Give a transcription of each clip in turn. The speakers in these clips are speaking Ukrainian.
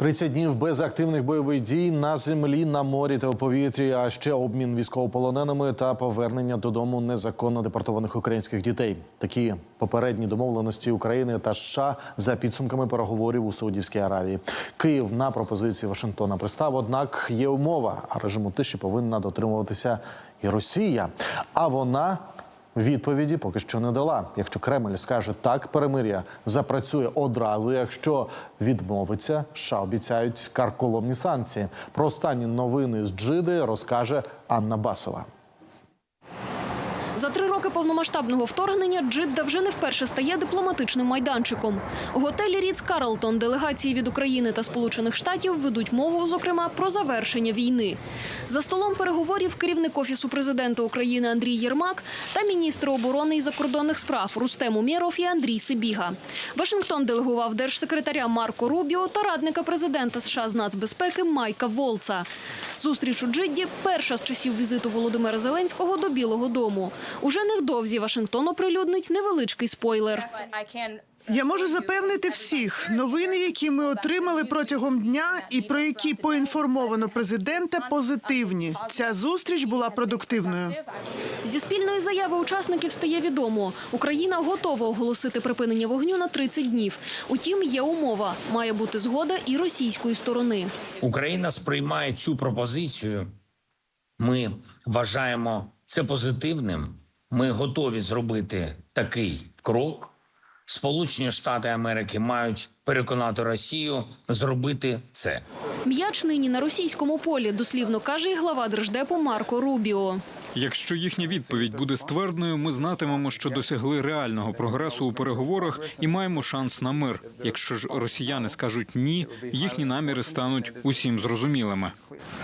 30 днів без активних бойових дій на землі, на морі та у повітрі, а ще обмін військовополоненими та повернення додому незаконно депортованих українських дітей. Такі попередні домовленості України та США за підсумками переговорів у Саудівській Аравії. Київ на пропозиції Вашингтона пристав. Однак є умова, режиму тиші повинна дотримуватися і Росія. А вона Відповіді поки що не дала. Якщо Кремль скаже так, перемир'я запрацює одразу. Якщо відмовиться, США обіцяють карколомні санкції. Про останні новини з Джиди розкаже Анна Басова. Повномасштабного вторгнення Джидда вже не вперше стає дипломатичним майданчиком. У готелі Ріц Карлтон делегації від України та Сполучених Штатів ведуть мову, зокрема, про завершення війни. За столом переговорів керівник офісу президента України Андрій Єрмак та міністри оборони і закордонних справ Рустем Умєров і Андрій Сибіга. Вашингтон делегував держсекретаря Марко Рубіо та радника президента США з нацбезпеки Майка Волца. Зустріч у Джидді перша з часів візиту Володимира Зеленського до Білого Дому. Уже невдовзі Вашингтон оприлюднить невеличкий спойлер. Я можу запевнити всіх, новини, які ми отримали протягом дня, і про які поінформовано президента, позитивні. Ця зустріч була продуктивною. Зі спільної заяви учасників стає відомо, Україна готова оголосити припинення вогню на 30 днів. Утім, є умова – має бути згода і російської сторони. Україна сприймає цю пропозицію. Ми вважаємо це позитивним. Ми готові зробити такий крок. Сполучені Штати Америки мають переконати Росію зробити це. М'яч нині на російському полі, дослівно каже і глава держдепу Марко Рубіо. Якщо їхня відповідь буде ствердною, ми знатимемо, що досягли реального прогресу у переговорах і маємо шанс на мир. Якщо ж росіяни скажуть ні, їхні наміри стануть усім зрозумілими.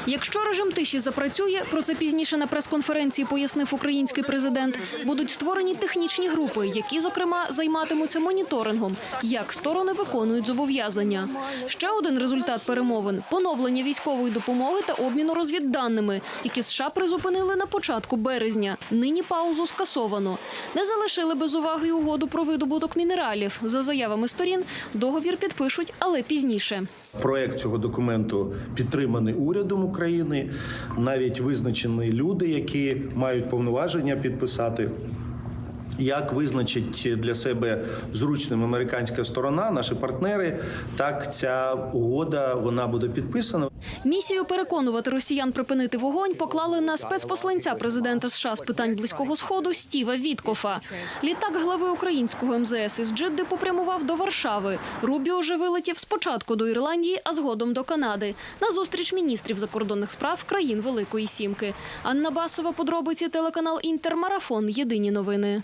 Якщо режим тиші запрацює, про це пізніше на прес-конференції пояснив український президент, будуть створені технічні групи, які, зокрема, займатимуться моніторингом, як сторони виконують зобов'язання. Ще один результат перемовин – поновлення військової допомоги та обміну розвідданими, які США призупинили на початку березня. Нині паузу скасовано. Не залишили без уваги угоду про видобуток мінералів. За заявами сторін, договір підпишуть, але пізніше. Проект цього документу підтриманий урядом України. Навіть визначені люди, які мають повноваження підписати. Як визначить для себе зручним американська сторона, наші партнери, так ця угода вона буде підписана. Місію переконувати росіян припинити вогонь поклали на спецпосланця президента США з питань близького сходу Стіва Віткофа. Літак глави українського МЗС із Джидди попрямував до Варшави. Рубіо вже вилетів спочатку до Ірландії, а згодом до Канади на зустріч міністрів закордонних справ країн Великої Сімки. Анна Басова, подробиці телеканал Інтермарафон. Єдині новини.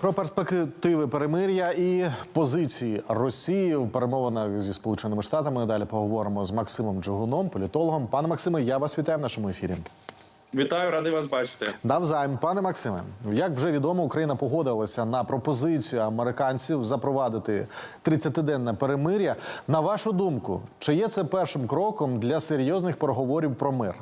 Про перспективи перемир'я і позиції Росії в перемовинах зі Сполученими Штатами. Далі поговоримо з Максимом Джигуном, політологом. Пане Максиме, я вас вітаю в нашому ефірі. Вітаю, радий вас бачити. Навзаєм, пане Максиме, як вже відомо, Україна погодилася на пропозицію американців запровадити 30-денне перемир'я. На вашу думку, чи є це першим кроком для серйозних переговорів про мир?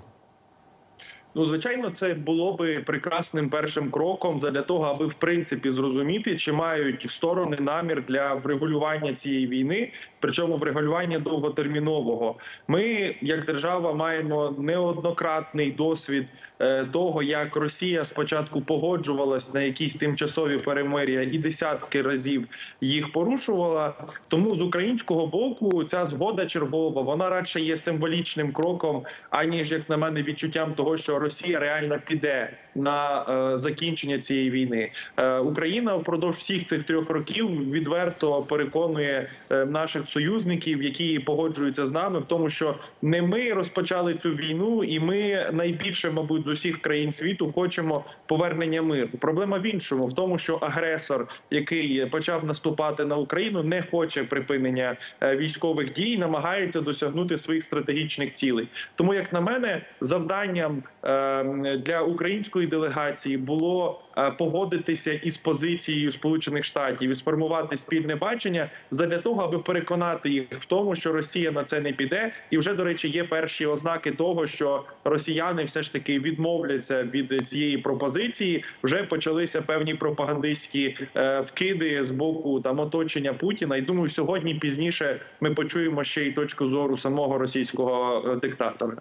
Ну, звичайно, це було би прекрасним першим кроком для того, аби в принципі зрозуміти, чи мають сторони намір для врегулювання цієї війни, причому врегулювання довготермінового. Ми, як держава, маємо неоднократний досвід е, того, як Росія спочатку погоджувалась на якісь тимчасові перемир'я і десятки разів їх порушувала. Тому з українського боку ця згода чергова вона радше є символічним кроком, аніж як на мене відчуттям того, що Росія реально піде на е, закінчення цієї війни. Е, Україна впродовж всіх цих трьох років відверто переконує наших союзників, які погоджуються з нами, в тому, що не ми розпочали цю війну, і ми найбільше, мабуть, з усіх країн світу хочемо повернення миру. Проблема в іншому, в тому, що агресор, який почав наступати на Україну, не хоче припинення е, військових дій, намагається досягнути своїх стратегічних цілей. Тому, як на мене, завданням е, для української делегації було е, погодитися із позицією Сполучених Штатів і сформувати спільне бачення задля того, аби переконати переконати їх в тому, що Росія на це не піде, і вже до речі є перші ознаки того, що росіяни все ж таки відмовляться від цієї пропозиції. Вже почалися певні пропагандистські е, вкиди з боку там оточення Путіна. І думаю, сьогодні пізніше ми почуємо ще й точку зору самого російського е, диктатора.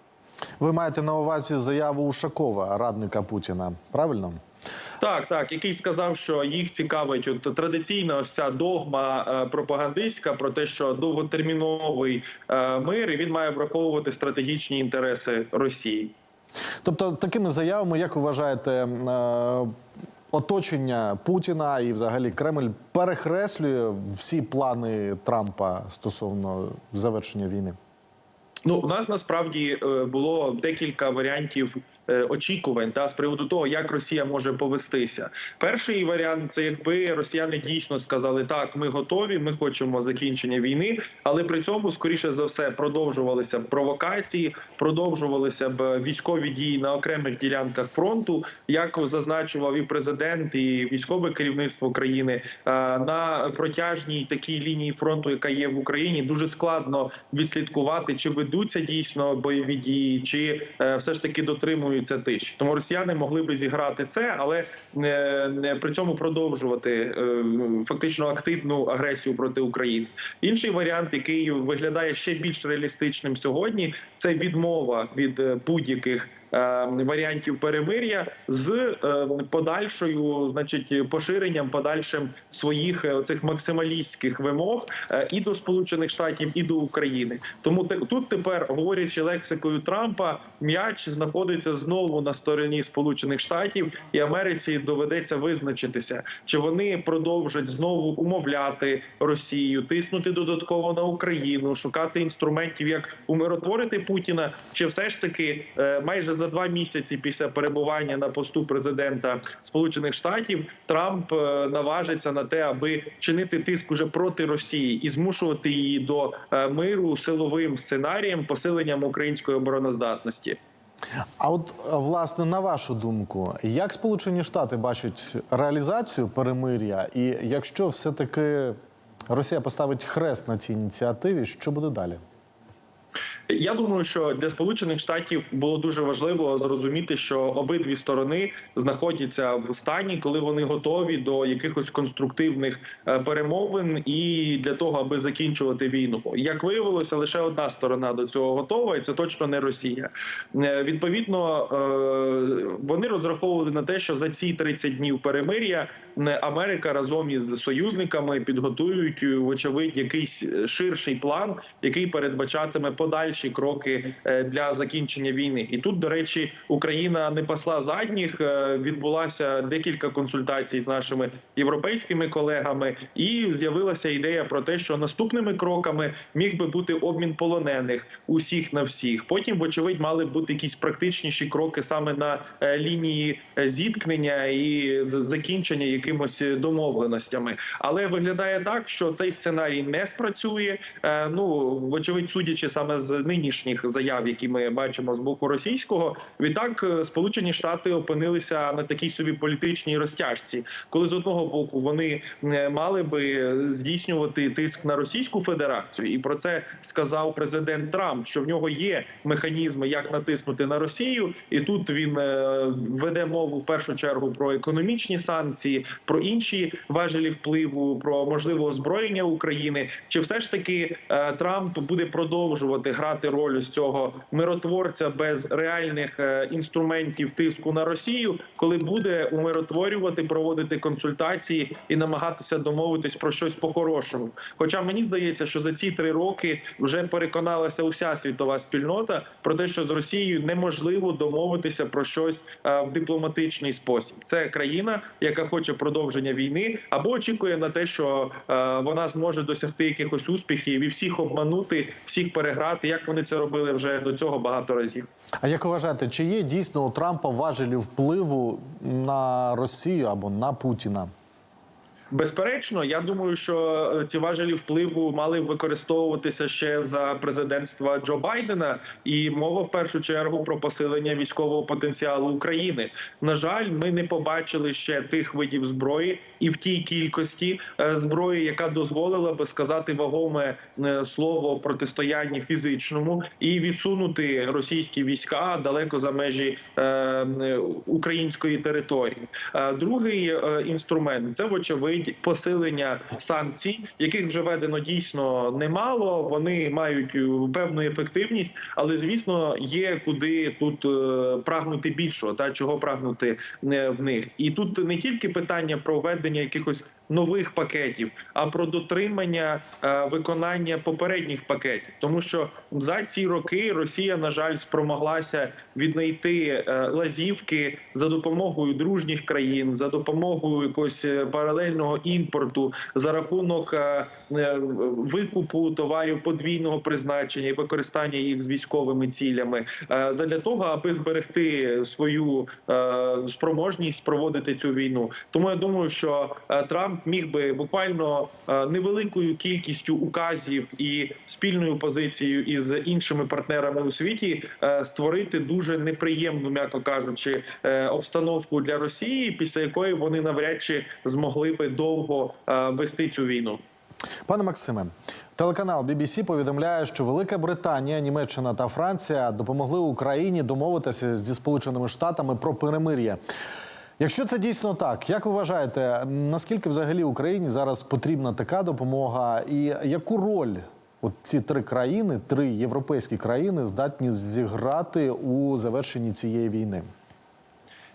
Ви маєте на увазі заяву Ушакова, радника Путіна, правильно? Так, так, який сказав, що їх цікавить от традиційна ось ця догма е, пропагандистська про те, що довготерміновий е, мир і він має враховувати стратегічні інтереси Росії. Тобто, такими заявами, як ви вважаєте, е, оточення Путіна і взагалі Кремль перехреслює всі плани Трампа стосовно завершення війни? Ну, у нас насправді було декілька варіантів очікувань та з приводу того, як Росія може повестися. Перший варіант це якби росіяни дійсно сказали, так, ми готові, ми хочемо закінчення війни, але при цьому, скоріше за все, продовжувалися б провокації, продовжувалися б військові дії на окремих ділянках фронту, як зазначував і президент, і військове керівництво країни е, на протяжній такій лінії фронту, яка є в Україні, дуже складно відслідкувати, чи ведуться дійсно бойові дії, чи е, все ж таки дотримуються тиші. Тому росіяни могли би зіграти це, але не, не при цьому продовжувати е, фактично активну агресію проти України. Інший варіант, який виглядає ще більш реалістичним сьогодні, це відмова від е, будь-яких. Е, Варіантів перемир'я з е, подальшою, значить, поширенням подальшим своїх е, цих максималістських вимог і до Сполучених Штатів, і до України. Тому тут тепер, говорячи лексикою Трампа, м'яч знаходиться знову на стороні Сполучених Штатів, і Америці доведеться визначитися, чи вони продовжать знову умовляти Росію, тиснути додатково на Україну, шукати інструментів, як умиротворити Путіна, чи все ж таки майже за два місяці після перебування на посту президента Сполучених Штатів Трамп е, наважиться на те, аби чинити тиск уже проти Росії і змушувати її до е, миру силовим сценарієм, посиленням української обороноздатності. А от е, власне на вашу думку, як Сполучені Штати бачать реалізацію перемир'я, і якщо все-таки Росія поставить хрест на цій ініціативі, що буде далі? Я думаю, що для сполучених штатів було дуже важливо зрозуміти, що обидві сторони знаходяться в стані, коли вони готові до якихось конструктивних е, перемовин і для того, аби закінчувати війну. Як виявилося, лише одна сторона до цього готова, і це точно не Росія. Е, Відповідно, е, вони розраховували на те, що за ці 30 днів перемир'я Америка разом із союзниками підготують вочевидь якийсь ширший план, який передбачатиме подальші кроки е, для закінчення війни. І тут, до речі, Україна не пасла задніх. Е, Відбулася декілька консультацій з нашими європейськими колегами, і з'явилася ідея про те, що наступними кроками міг би бути обмін полонених усіх на всіх. Потім, вочевидь, мали б бути якісь практичніші кроки саме на е, лінії зіткнення і закінчення якимось домовленостями. Але виглядає так, що цей сценарій не спрацює. Ну вочевидь, судячи саме з нинішніх заяв, які ми бачимо з боку російського, відтак е, Сполучені Штати опинилися на такій собі політичній розтяжці, коли з одного боку вони е, мали би здійснювати тиск на Російську Федерацію, і про це сказав президент Трамп, що в нього є механізми, як натиснути на Росію, і тут він е, веде мову в першу чергу про економічні санкції, про інші важелі впливу, про можливе озброєння України. Чи все ж таки Трамп буде продовжувати грати роль з цього миротворця без реальних е, інструментів тиску на Росію, коли буде умиротворювати, проводити консультації і намагатися домовитись про щось по-хорошому? Хоча мені здається, що за ці три роки вже переконалася уся світова спільнота про те, що з Росією неможливо домовитися про щось е, в дипломатичний спосіб. Це країна, яка хоче продовження війни, або очікує на те, що е, вона зможе досягти якихось успіхів і всіх обманути, всіх переграти, як вони це робили вже до цього багато разів. А як ви вважаєте, чи є дійсно у Трампа важелі впливу на Росію або на Путіна? Безперечно, я думаю, що е, ці важелі впливу мали використовуватися ще за президентства Джо Байдена, і мова в першу чергу про посилення військового потенціалу України. На жаль, ми не побачили ще тих видів зброї і в тій кількості е, зброї, яка дозволила би сказати вагоме е, слово протистоянні фізичному і відсунути російські війська далеко за межі української території. Другий інструмент це вочевидь посилення санкцій, яких вже введено дійсно немало. Вони мають е, певну ефективність, але звісно є куди тут е, прагнути більшого, та чого прагнути е, в них. І тут не тільки питання про введення якихось нових пакетів, а про дотримання е, виконання попередніх пакетів, тому що за ці роки Росія, на жаль, спромоглася віднайти е, лазівки за допомогою дружніх країн, за допомогою якогось е, паралельного імпорту, за рахунок викупу товарів подвійного призначення і використання їх з військовими цілями, задля того, аби зберегти свою спроможність проводити цю війну. Тому я думаю, що е, Трамп міг би буквально е, невеликою кількістю указів і спільною позицією із іншими партнерами у світі е, створити дуже неприємну, м'яко кажучи, е, обстановку для Росії, після якої вони навряд чи змогли би довго вести цю війну. Пане Максиме, телеканал BBC повідомляє, що Велика Британія, Німеччина та Франція допомогли Україні домовитися зі Сполученими Штатами про перемир'я. Якщо це дійсно так, як ви вважаєте, наскільки взагалі Україні зараз потрібна така допомога, і яку роль от ці три країни, три європейські країни, здатні зіграти у завершенні цієї війни?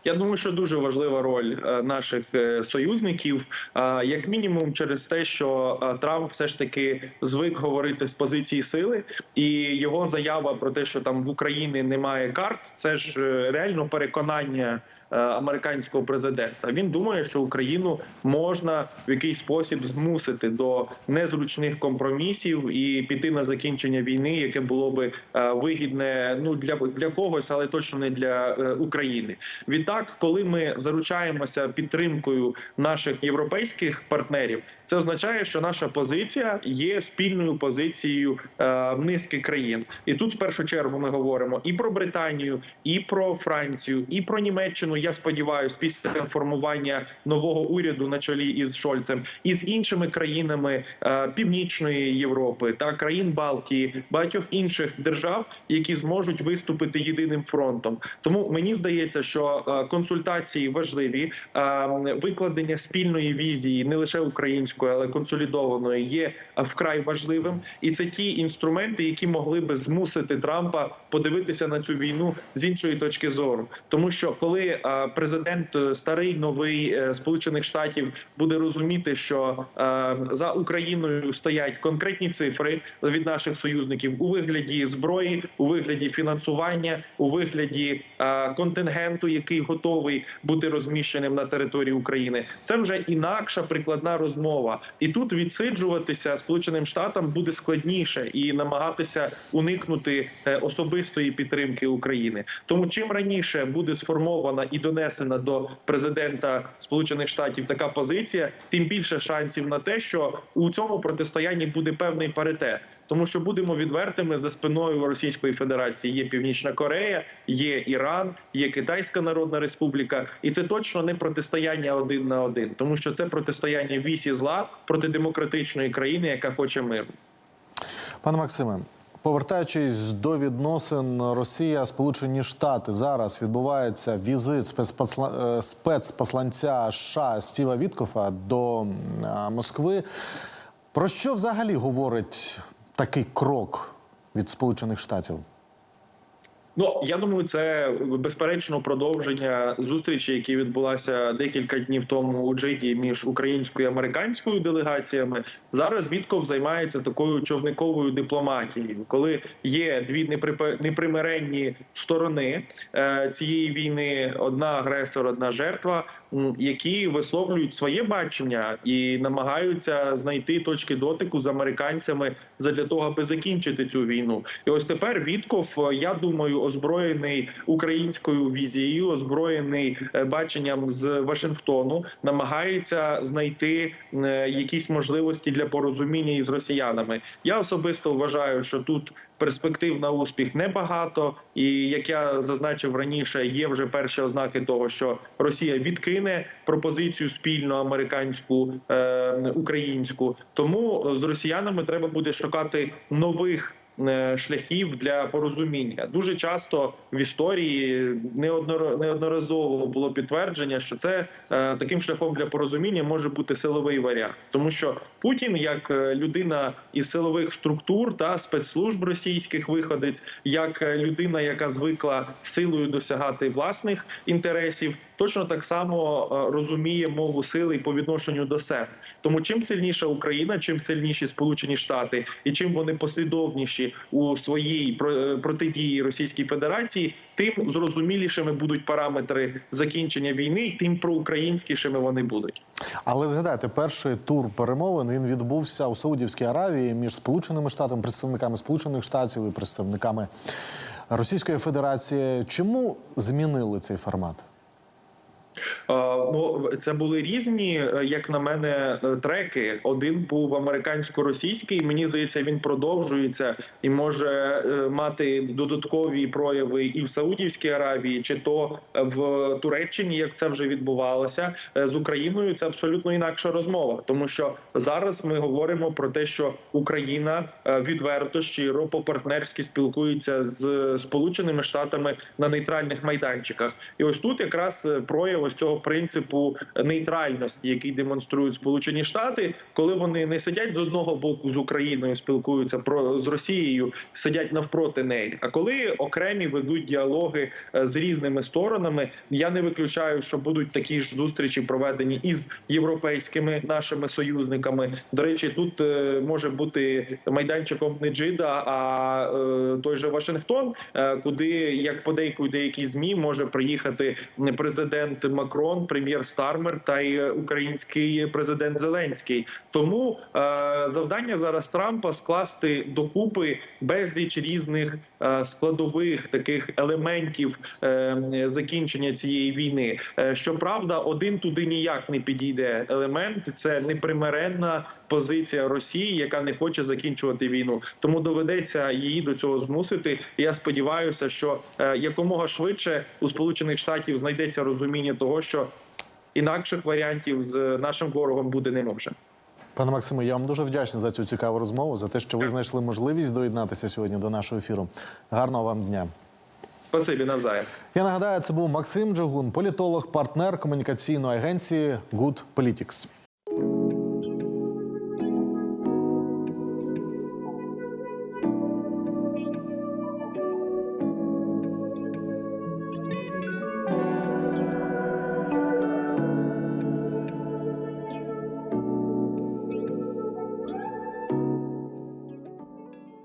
Я думаю, що дуже важлива роль е, наших е, союзників, е, як мінімум, через те, що Трамп все ж таки звик говорити з позиції сили, і його заява про те, що там в Україні немає карт, це ж реально переконання. Е, Американського президента він думає, що Україну можна в якийсь спосіб змусити до незручних компромісів і піти на закінчення війни, яке було би е, вигідне ну для для когось, але точно не для е, України. Відтак, коли ми заручаємося підтримкою наших європейських партнерів, це означає, що наша позиція є спільною позицією е, низки країн. І тут в першу чергу ми говоримо і про Британію, і про Францію, і про Німеччину. Я сподіваюся, після формування нового уряду на чолі із Шольцем, і з іншими країнами е, Північної Європи та країн Балтії, багатьох інших держав, які зможуть виступити єдиним фронтом. Тому мені здається, що е, консультації важливі, е, викладення спільної візії не лише української, але консолідованої, є вкрай важливим, і це ті інструменти, які могли би змусити Трампа подивитися на цю війну з іншої точки зору, тому що коли е, президент е, старий новий е, Сполучених Штатів буде розуміти, що за Україною стоять конкретні цифри від наших союзників у вигляді зброї, у вигляді фінансування, у вигляді контингенту, який готовий бути розміщеним на території України, це вже інакша прикладна розмова, і тут відсиджуватися Сполученим Штатам буде складніше і намагатися уникнути е, особистої підтримки України. Тому чим раніше буде сформована і донесена до президента Сполучених Штатів така позиція, тим більше шансів на те, що у цьому протистоянні буде певний паритет. Тому що будемо відвертими за спиною Російської Федерації. Є Північна Корея, є Іран, є Китайська Народна Республіка, і це точно не протистояння один на один, тому що це протистояння вісі зла проти демократичної країни, яка хоче миру. Пане Максиме, повертаючись до відносин Росія Сполучені Штати, зараз відбувається візит е, спецпосланця США Стіва Віткофа до Москви. Про що взагалі говорить такий крок від Сполучених Штатів? Ну я думаю, це безперечно продовження зустрічі, які відбулася декілька днів тому у Джиді між українською і американською делегаціями. Зараз Вітков займається такою човниковою дипломатією, коли є дві непримиренні сторони е, цієї війни: одна агресор, одна жертва, які висловлюють своє бачення і намагаються знайти точки дотику з американцями задля того, аби закінчити цю війну. І ось тепер Вітков, е, я думаю, озброєний українською візією, озброєний е, баченням з Вашингтону, намагається знайти е, якісь можливості для порозуміння із росіянами. Я особисто вважаю, що тут перспектив на успіх небагато, і як я зазначив раніше, є вже перші ознаки того, що Росія відкине пропозицію спільно американську е, українську. Тому з росіянами треба буде шукати нових. Е, Шляхів для порозуміння. Дуже часто в історії неодноразово було підтвердження, що це е, таким шляхом для порозуміння може бути силовий варіант, тому що Путін, як е, людина із силових структур та спецслужб російських виходець, як людина, яка звикла силою досягати власних інтересів, точно так само е, розуміє мову сили по відношенню до себе. Тому чим сильніша Україна, чим сильніші Сполучені Штати, і чим вони послідовніші у своїй е, протидії Російській Федерації, тим зрозумілішими будуть параметри закінчення війни, і тим проукраїнськішими вони будуть. Але згадайте, перший тур перемовин він відбувся у Саудівській Аравії між Сполученими Штатами, представниками Сполучених Штатів і представниками Російської Федерації. Чому змінили цей формат? Ну, це були різні, е, як на мене, е, треки. Один був американсько-російський. Мені здається, він продовжується і може е, мати додаткові прояви і в Саудівській Аравії, чи то в Туреччині, як це вже відбувалося з Україною. Це абсолютно інакша розмова, тому що зараз ми говоримо про те, що Україна відверто щиро по партнерськи спілкується з Сполученими Штатами на нейтральних майданчиках, і ось тут якраз прояв ось цього принципу нейтральності, який демонструють Сполучені Штати, коли вони не сидять з одного боку з Україною, спілкуються про з Росією, сидять навпроти неї. А коли окремі ведуть діалоги е, з різними сторонами, я не виключаю, що будуть такі ж зустрічі проведені із європейськими нашими союзниками. До речі, тут е, може бути майданчиком не Джида, а е, той же Вашингтон, куди як подейкують деякі змі може приїхати президент Макрон, прем'єр Стармер та й український президент Зеленський. Тому е, завдання зараз Трампа скласти докупи безліч різних е, складових таких елементів е, закінчення цієї війни. Е, щоправда, один туди ніяк не підійде елемент. Це непримиренна позиція Росії, яка не хоче закінчувати війну. Тому доведеться її до цього змусити. Я сподіваюся, що е, якомога швидше у Сполучених Штатів знайдеться розуміння того, що інакших варіантів з нашим ворогом буде не може. Пане Максиме, я вам дуже вдячний за цю цікаву розмову, за те, що ви знайшли можливість доєднатися сьогодні до нашого ефіру. Гарного вам дня. Спасибі навзаєм. Я нагадаю, це був Максим Джагун, політолог, партнер комунікаційної агенції Good Politics.